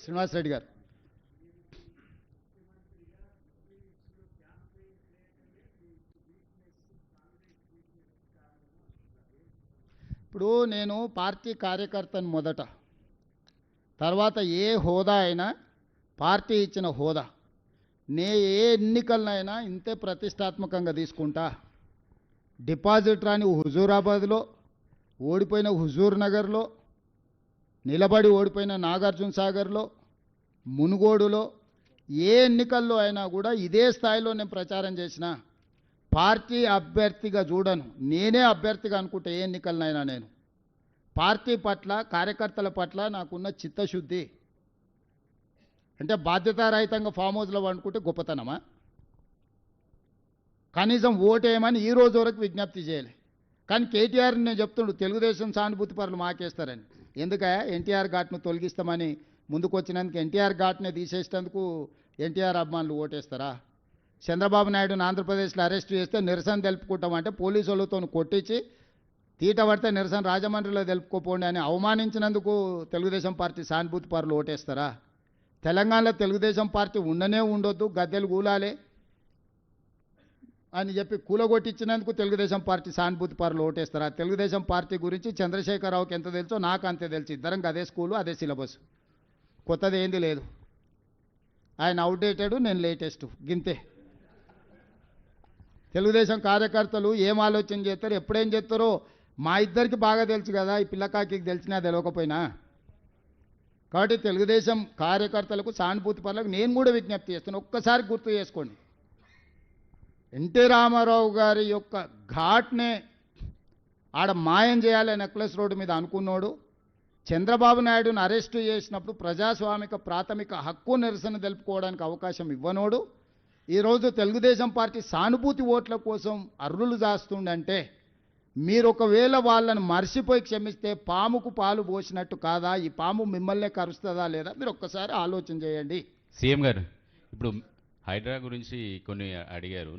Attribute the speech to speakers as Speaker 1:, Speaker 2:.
Speaker 1: శ్రీనివాస్ రెడ్డి గారు. ఇప్పుడు నేను పార్టీ కార్యకర్తను మొదట తర్వాత ఏ హోదా అయినా పార్టీ ఇచ్చిన హోదా నే ఏ ఎన్నికలనైనా ఇంతే ప్రతిష్టాత్మకంగా తీసుకుంటా. డిపాజిట్ రాని హుజూరాబాద్లో ఓడిపోయిన హుజూర్ నగర్లో నిలబడి ఓడిపోయిన నాగార్జున సాగర్లో మునుగోడులో ఏ ఎన్నికల్లో అయినా కూడా ఇదే స్థాయిలో నేను ప్రచారం చేసిన పార్టీ అభ్యర్థిగా చూడను. నేనే అభ్యర్థిగా అనుకుంటే ఏ ఎన్నికలనైనా నేను. పార్టీ పట్ల కార్యకర్తల పట్ల నాకున్న చిత్తశుద్ధి. అంటే బాధ్యతారహితంగా ఫామ్ హౌస్లో అనుకుంటే గొప్పతనమా? కనీసం ఓటేయమని ఈ రోజు వరకు విజ్ఞప్తి చేయలే. కానీ కేటీఆర్ నేను చెప్తుండు తెలుగుదేశం సానుభూతి పరులు మాకేస్తారని. ఎందుక ఎన్టీఆర్ ఘాట్ను తొలగిస్తామని ముందుకు వచ్చినందుకు ఎన్టీఆర్ ఘాట్నే తీసేసినందుకు ఎన్టీఆర్ అభిమానులు ఓటేస్తారా? చంద్రబాబు నాయుడుని ఆంధ్రప్రదేశ్లో అరెస్ట్ చేస్తే నిరసన తెలుపుకుంటామంటే పోలీసు వాళ్ళతో కొట్టించి తీట పడితే నిరసన రాజమండ్రిలో తెలుపుకోపోండి అని అవమానించినందుకు తెలుగుదేశం పార్టీ సానుభూతి పరులు ఓటేస్తారా? తెలంగాణలో తెలుగుదేశం పార్టీ ఉండనే ఉండొద్దు గద్దెలు కూలాలి అని చెప్పి కూలగొట్టించినందుకు తెలుగుదేశం పార్టీ సానుభూతి పరులు ఓటేస్తారా. తెలుగుదేశం పార్టీ గురించి చంద్రశేఖరరావుకి ఎంత తెలుసో నాకు అంతే తెలుసు. ఇద్దరం అదే స్కూలు అదే సిలబస్. కొత్తది ఏంది లేదు. ఆయన అవుట్డేటెడ్ నేను లేటెస్ట్. గింతే. తెలుగుదేశం కార్యకర్తలు ఏం ఆలోచన చేస్తారు ఎప్పుడేం చేస్తారో మా ఇద్దరికి బాగా తెలుసు కదా ఈ పిల్లకాకి తెలిసినా తెలియకపోయినా. కాబట్టి తెలుగుదేశం కార్యకర్తలకు సానుభూతి పనులకు నేను కూడా విజ్ఞప్తి చేస్తాను ఒక్కసారి గుర్తు చేసుకోండి. ఎన్టీ రామారావు గారి యొక్క ఘాట్నే ఆడ మాయం చేయాలి నెక్లెస్ రోడ్డు మీద అనుకున్నాడు. చంద్రబాబు నాయుడును అరెస్టు చేసినప్పుడు ప్రజాస్వామిక ప్రాథమిక హక్కు నిరసన తెలుపుకోవడానికి అవకాశం ఇవ్వనోడు. ఈరోజు తెలుగుదేశం పార్టీ సానుభూతి ఓట్ల కోసం అర్రులు జాస్తుండంటే మీరు ఒకవేళ వాళ్ళని మర్చిపోయి క్షమిస్తే పాముకు పాలు పోసినట్టు కాదా? ఈ పాము మిమ్మల్నే కరుస్తుందా లేదా? మీరు ఒక్కసారి ఆలోచన చేయండి.
Speaker 2: సీఎం గారు ఇప్పుడు హైడ్రా గురించి కొన్ని అడిగారు.